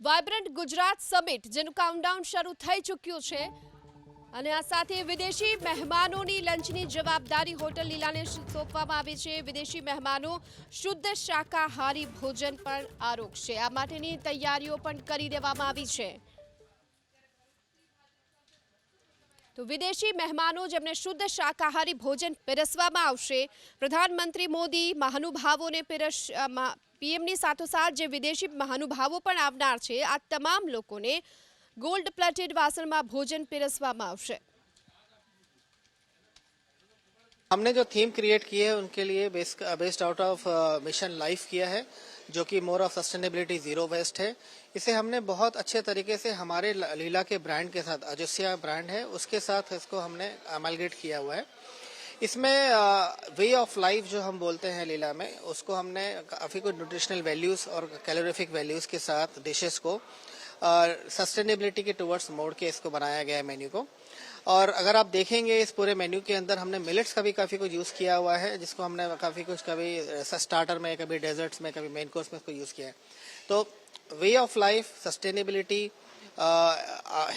Vibrant Gujarat summit, જેનું countdown શરૂ થઈ ચૂક્યું છે. અને આ સાથે વિદેશી મહેમાનોની લંચની જવાબદારી હોટલ લીલાને સોંપવામાં આવી છે. વિદેશી મહેમાનો શુદ્ધ શાકાહારી ભોજન પણ આરોગશે આ માટેની તૈયારીઓ પણ કરી દેવામાં આવી છે. તો વિદેશી મહેમાનો જેમને શુદ્ધ શાકાહારી ભોજન પીરસવામાં આવશે પ્રધાનમંત્રી મોદી મહાનુભાવોને પીરસ પીએમની સાથોસાથ જે વિદેશી મહાનુભાવો પણ આવનાર છે આ તમામ લોકોને ગોલ્ડ પ્લેટેડ વાસણમાં ભોજન પીરસવામાં આવશે हमने जो थीम क्रिएट की है उनके लिए based out of mission life किया है जो कि more of sustainability zero waste है। इसे हमने बहुत अच्छे तरीके से हमारे लीला के ब्रांड के साथ, अजस्या ब्रांड है, उसके साथ इसको हमने अमलगेट किया हुआ है। इसमें वे ऑफ़ लाइफ जो हम बोलते हैं लीला में, उसको हमने काफ़ी कुछ न्यूट्रिशनल वैल्यूज़ और कैलोरीफिक वैल्यूज़ के साथ डिशेस को सस्टेनेबिलिटी के टुवर्ड्स मोड़ के इसको बनाया गया है मेन्यू को। और अगर आप देखेंगे इस पूरे मेन्यू के अंदर, हमने मिलेट्स का भी काफ़ी कुछ यूज़ किया हुआ है, जिसको हमने काफ़ी कुछ कभी स्टार्टर में, कभी डेजर्ट्स में, कभी मेन कोर्स में इसको यूज़ किया है। तो way of life sustainability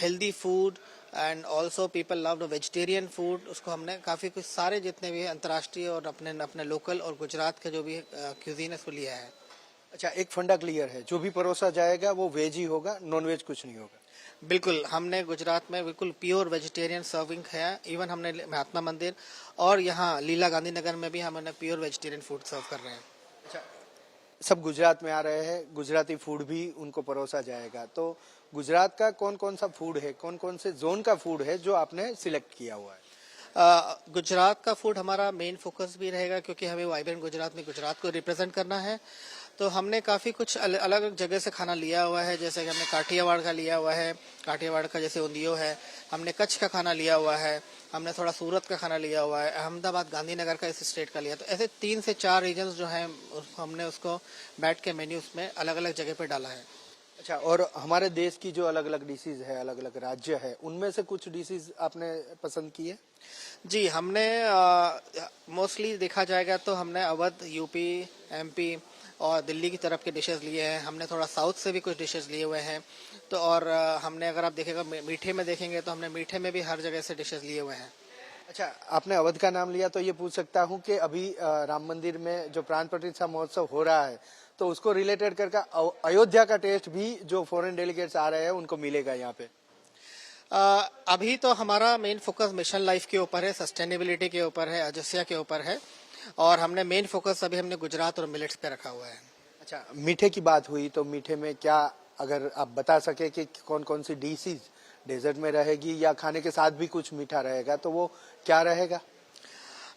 healthy food and also people love vegetarian food उसको हमने काफ़ी कुछ, सारे जितने भी अंतर्राष्ट्रीय और अपने अपने लोकल और गुजरात के जो भी क्यूजीन है, उसको लिया है। अच्छा एक फंडा क्लियर है, जो भी परोसा जाएगा, वो वेज ही होगा नॉन वेज कुछ नहीं होगा। बिल्कुल, हमने गुजरात में बिल्कुल प्योर वेजिटेरियन सर्विंग खाया इवन हमने महात्मा मंदिर और यहाँ लीला गांधी नगर में भी हमने प्योर वेजिटेरियन फ़ूड सर्व कर रहे हैं। अच्छा सब गुजरात में आ रहे हैं, गुजराती फ़ूड भी उनको परोसा जाएगा। तो गुजरात का कौन कौन सा फ़ूड है कौन कौन से जोन का फ़ूड है जो आपने सिलेक्ट किया हुआ है? गुजरात का फ़ूड हमारा मेन फोकस भी रहेगा क्योंकि हमें वाइब्रेंट गुजरात में गुजरात को रिप्रेजेंट करना है। तो हमने काफ़ी कुछ अल, अलग अलग जगह से खाना लिया हुआ है जैसे कि हमने काठियावाड़ का लिया हुआ है। काठियावाड़ का जैसे उंदियो है हमने कच्छ का खाना लिया हुआ है हमने थोड़ा सूरत का खाना लिया हुआ है अहमदाबाद गांधीनगर का इस स्टेट का लिया। तो ऐसे तीन से चार रीजन जो हैं हमने उसको बैठ के मेन्यूज में अलग अलग जगह पे डाला है। अच्छा और हमारे देश की जो अलग अलग डिशेज है अलग अलग राज्य है, उनमें से कुछ डिशेज आपने पसंद की है? जी, हमने मोस्टली देखा जाएगा तो हमने अवध, यूपी, एमपी और दिल्ली की तरफ़ के डिशेस लिए हैं। हमने थोड़ा साउथ से भी कुछ डिशेस लिए हुए हैं। तो और हमने अगर आप देखेगा, मीठे में देखेंगे तो हमने मीठे में भी हर जगह से डिशेस लिए हुए हैं। अच्छा आपने अवध का नाम लिया तो ये पूछ सकता हूँ कि अभी राम मंदिर में जो प्राण प्रतिष्ठा महोत्सव हो रहा है तो उसको रिलेटेड करके अयोध्या का टेस्ट भी जो फॉरेन डेलीगेट्स आ रहे हैं उनको मिलेगा यहाँ पे। अ, अभी तो हमारा मेन फोकस मिशन लाइफ के ऊपर है सस्टेनेबिलिटी के ऊपर है अजस्या के ऊपर है और हमने मेन फोकस अभी हमने गुजरात और मिलेट्स पे रखा हुआ है। अच्छा मीठे की बात हुई तो मीठे में क्या अगर आप बता सके कि कौन कौन सी डिशेज डेजर्ट में रहेगी या खाने के साथ भी कुछ मीठा रहेगा तो वो क्या रहेगा?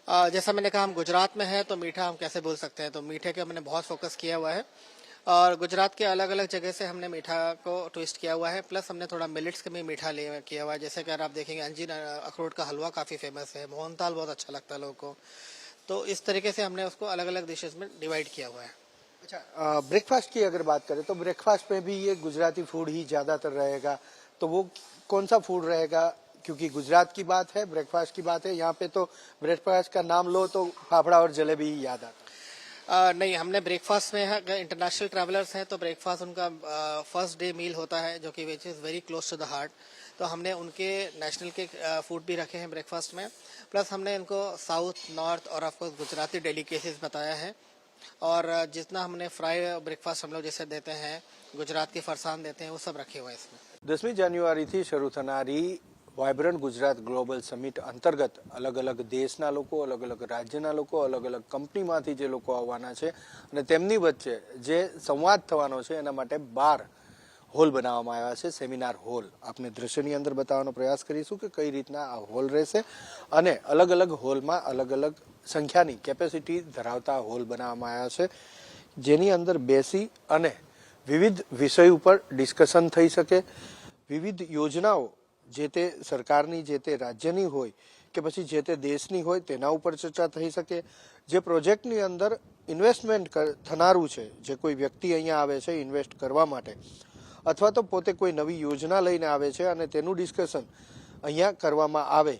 जैसा मैंने कहा, हम गुजरात में है तो मीठा हम कैसे बोल सकते हैं? तो मीठे के हमने बहुत फोकस किया हुआ है। और गुजरात के अलग अलग जगह से हमने मीठा को ट्विस्ट किया हुआ है। प्लस हमने थोड़ा मिलेट्स का भी मीठा ले, किया हुआ है। जैसे कि अगर आप देखेंगे, अंजीर अखरोट का हलवा काफ़ी फ़ेमस है। मोहनताल बहुत अच्छा लगता है लोगों को। तो इस तरीके से हमने उसको अलग अलग डिशेज में डिवाइड किया हुआ है। अच्छा ब्रेकफास्ट की अगर बात करें तो ब्रेकफास्ट में भी ये गुजराती फ़ूड ही ज़्यादातर रहेगा। तो वो कौन सा फ़ूड रहेगा? क्योंकि गुजरात की बात है ब्रेकफास्ट की बात है यहाँ पे तो ब्रेकफास्ट का नाम लो तो फाफड़ा और जलेबी ही याद आता अ, नहीं हमने ब्रेकफास्ट में अगर इंटरनेशनल ट्रैवलर्स हैं तो ब्रेकफास्ट उनका फ़र्स्ट डे मील होता है जो कि which is very close to the heart तो हमने उनके नेशनल के फ़ूड भी रखे हैं ब्रेकफास्ट में। प्लस हमने इनको साउथ नॉर्थ और ऑफकोर्स गुजराती डेलीकेसीज बताया है। और अ, जितना हमने फ्राई ब्रेकफास्ट हम लोग जैसे देते हैं गुजरात की फरसान देते हैं वो सब रखे हुए हैं इसमें દસમી જાન્યુઆરીથી શરૂ થનારી વાયબ્રન્ટ ગુજરાત ગ્લોબલ સમિટ અંતર્ગત અલગ અલગ દેશના લોકો અલગ અલગ રાજ્યના લોકો અલગ અલગ કંપનીમાંથી જે લોકો આવવાના છે અને તેમની વચ્ચે જે સંવાદ થવાનો છે એના માટે બાર હોલ બનાવવામાં આવ્યા છે, સેમિનાર હોલ. આપને દ્રશ્યની અંદર બતાવવાનો પ્રયાસ કરીશું કે કઈ રીતના આ હોલ રહેશે અને અલગ અલગ હોલમાં અલગ અલગ સંખ્યાની કેપેસિટી ધરાવતા હોલ બનાવવામાં આવ્યા છે, જેની અંદર બેસી અને વિવિધ વિષય ઉપર ડિસ્કશન થઈ શકે. વિવિધ યોજનાઓ જે તે સરકારની, જે તે રાજ્યની હોય કે પછી જે તે દેશની હોય તેના ઉપર ચર્ચા થઈ શકે. જે પ્રોજેક્ટની અંદર ઇન્વેસ્ટમેન્ટ થનારું છે, જે કોઈ વ્યક્તિ અહીંયા આવે છે ઇન્વેસ્ટ કરવા માટે અથવા તો પોતે કોઈ નવી યોજના લઈને આવે છે અને તેનું ડિસ્કશન અહીંયા કરવામાં આવે.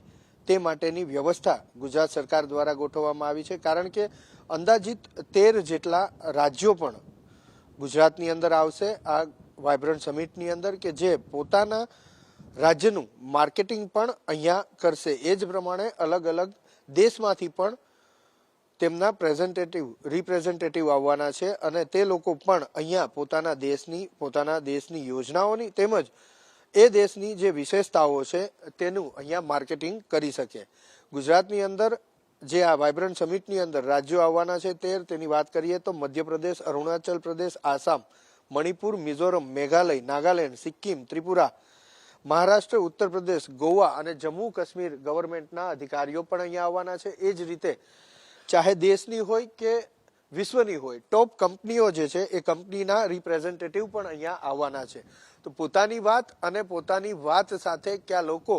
તે માટેની વ્યવસ્થા ગુજરાત સરકાર દ્વારા ગોઠવવામાં આવી છે. કારણ કે અંદાજિત તેર જેટલા રાજ્યો પણ ગુજરાતની અંદર આવશે આ વાયબ્રન્ટ સમિટની અંદર કે જે પોતાના રાજ્યનું માર્કેટિંગ પણ અહીંયા કરશે. એ જ પ્રમાણે અલગ અલગ દેશમાંથી પણ તેમના પ્રેઝન્ટેટિવ, રિપ્રેઝેન્ટેટિવ આવવાના છે અને તે લોકો પણ અહીંયા પોતાના દેશની પોતાના દેશની યોજનાઓની તેમજ એ દેશની જે વિશેષતાઓ છે તેનું અહીંયા માર્કેટિંગ કરી શકે. ગુજરાતની અંદર જે આ વાઇબ્રન્ટ સમિટની અંદર રાજ્યો આવવાના છે તેર તેની વાત કરીએ તો મધ્યપ્રદેશ, અરુણાચલ પ્રદેશ, આસામ, મણિપુર, મિઝોરમ, મેઘાલય, નાગાલેન્ડ, સિક્કિમ, ત્રિપુરા, મહારાષ્ટ્ર ઉત્તર પ્રદેશ ગોવા અને જમ્મુ કાશ્મીર ગવર્મેન્ટના અધિકારીઓ પણ અહીંયા આવવાના છે. એ જ રીતે ચાહે દેશની હોય કે વિશ્વની હોય ટોપ કંપનીઓ જે છે એ કંપનીના રિપ્રેઝેન્ટેટિવ પણ અહીંયા આવવાના છે. તો પોતાની વાત અને પોતાની વાત સાથે ક્યાં લોકો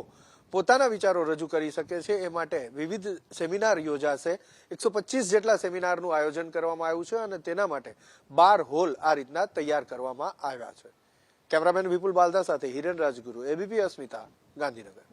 પોતાના વિચારો રજૂ કરી શકે છે એ માટે વિવિધ સેમિનાર યોજાશે. એકસો પચીસ જેટલા સેમિનારનું આયોજન કરવામાં આવ્યું છે અને તેના માટે બાર હોલ આ રીતના તૈયાર કરવામાં આવ્યા છે. કેમેરામેન વિપુલ બાલદા સાથે હિરેન રાજગુરુ એબીપી અસ્મિતા, ગાંધીનગર.